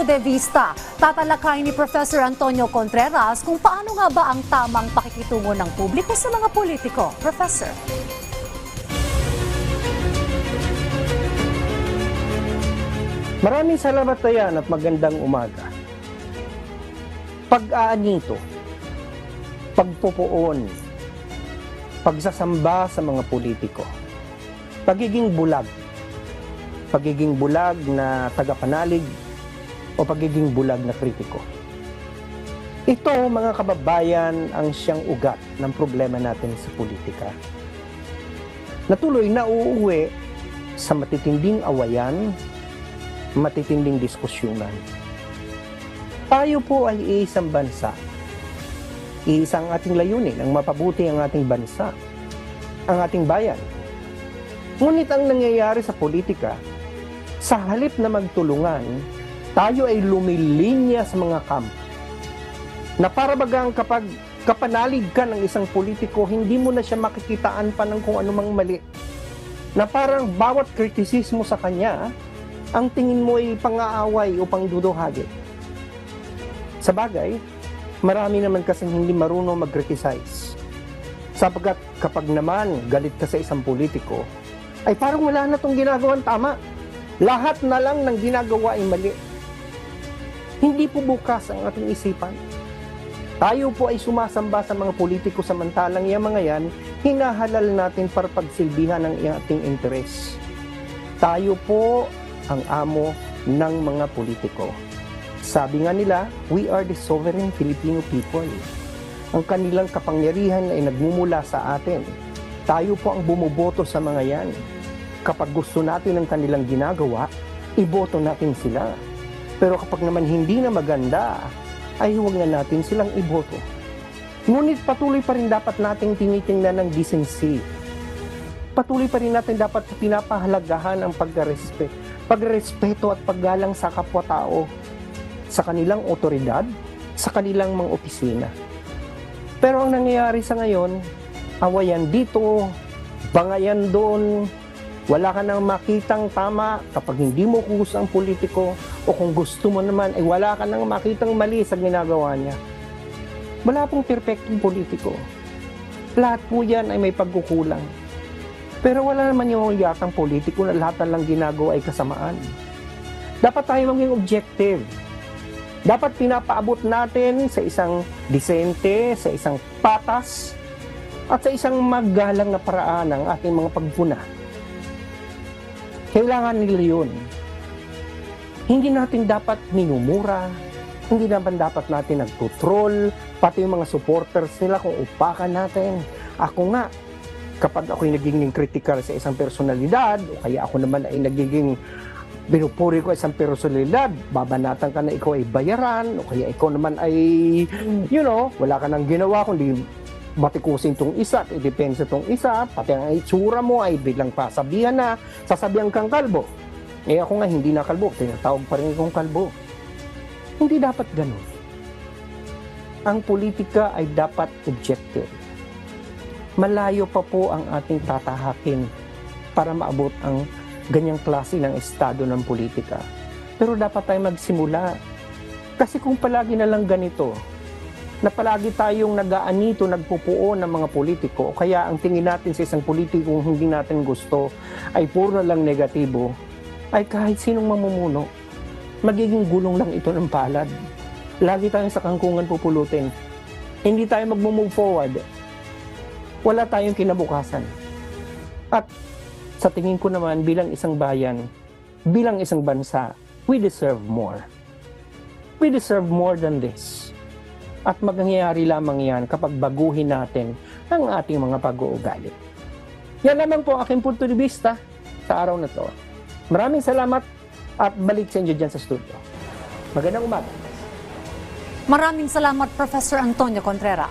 punto de vista. Tatalakayin ni Professor Antonio Contreras kung paano nga ba ang tamang pakikitungo ng publiko sa mga politiko. Professor. Maraming salamat na yan at magandang umaga. Pag-aanito, pagpupuon, pagsasamba sa mga politiko, pagiging bulag, pagiging bulag na tagapanalig o pagiging bulag na kritiko. Ito, mga kababayan, ang siyang ugat ng problema natin sa politika. Natuloy na uuwi sa matitinding awayan matitinding diskusyonan. Tayo po ay iisang bansa. Iisang ating layunin ang mapabuti ang ating bansa, ang ating bayan. Ngunit ang nangyayari sa politika, sa halip na magtulungan, tayo ay lumilinya sa mga kampo. Na para bagang kapag kapanalig ka ng isang politiko, hindi mo na siya makikitaan pa ng kung anumang mali. Na parang bawat kritisismo sa kanya, ang tingin mo ay pang-aaway o pangduduhagi. Sa bagay, marami naman kasing hindi marunong mag-criticize. Sapagkat kapag naman galit ka sa isang politiko, ay parang wala na itong ginagawang tama. Lahat na lang ng ginagawa ay mali. Hindi po bukas ang ating isipan. Tayo po ay sumasamba sa mga politiko samantalang yung mga yan, hinahalal natin para pagsilbihan ng ating interes. Tayo po ang amo ng mga politiko. Sabi nga nila, we are the sovereign Filipino people. Ang kanilang kapangyarihan ay nagmumula sa atin. Tayo po ang bumuboto sa mga yan. Kapag gusto natin ang kanilang ginagawa, iboto natin sila. Pero kapag naman hindi na maganda, ay huwag na natin silang iboto. Ngunit patuloy pa rin dapat nating tinitingnan ng decency. Patuloy pa rin natin dapat pinapahalagahan ang pagrespeto pagrespeto at paggalang sa kapwa-tao, sa kanilang otoridad, sa kanilang mga opisina. Pero ang nangyayari sa ngayon, awayan dito, bangayan doon, wala ka nang makitang tama kapag hindi mo gusto ang politiko o kung gusto mo naman ay wala ka nang makitang mali sa ginagawa niya. Wala pong perfectong politiko. Lahat po yan ay may pagkukulang. Pero wala naman yung yatang politiko na lahat na lang ginagawa ay kasamaan. Dapat tayo maging objective. Dapat pinapaabot natin sa isang disente, sa isang patas, at sa isang magalang na paraan ang ating mga pagpuna. Kailangan nila yun. Hindi natin dapat minumura, hindi naman dapat natin nagtutrol, pati yung mga supporters nila kung upakan natin. Ako nga, kapag ako'y nagiging critical sa isang personalidad o kaya ako naman ay nagiging binupuri ko isang personalidad, babanatan ka na ikaw ay bayaran o kaya ikaw naman ay, you know, wala ka nang ginawa kundi batikusin tong isa idepensa tong isa, pati ang itsura mo ay biglang pasabihan na, sasabihan kang kalbo. Eh ako nga hindi na kalbo, tinatawag pa rin akong kalbo. Hindi dapat ganun. Ang politika ay dapat objective malayo pa po ang ating tatahakin para maabot ang ganyang klase ng estado ng politika. Pero dapat tayo magsimula. Kasi kung palagi na lang ganito, na palagi tayong nag-aanito, nagpupuo ng mga politiko, kaya ang tingin natin sa isang politiko kung hindi natin gusto ay puro na lang negatibo, ay kahit sinong mamumuno, magiging gulong lang ito ng palad. Lagi tayong sa kangkungan pupulutin. Hindi tayo mag-move forward wala tayong kinabukasan. At sa tingin ko naman bilang isang bayan, bilang isang bansa, we deserve more. We deserve more than this. At magangyayari lamang yan kapag baguhin natin ang ating mga pag-uugali. Yan naman po aking punto de vista sa araw na to. Maraming salamat at balik sa inyo dyan sa studio. Magandang umaga. Maraming salamat Professor Antonio Contreras.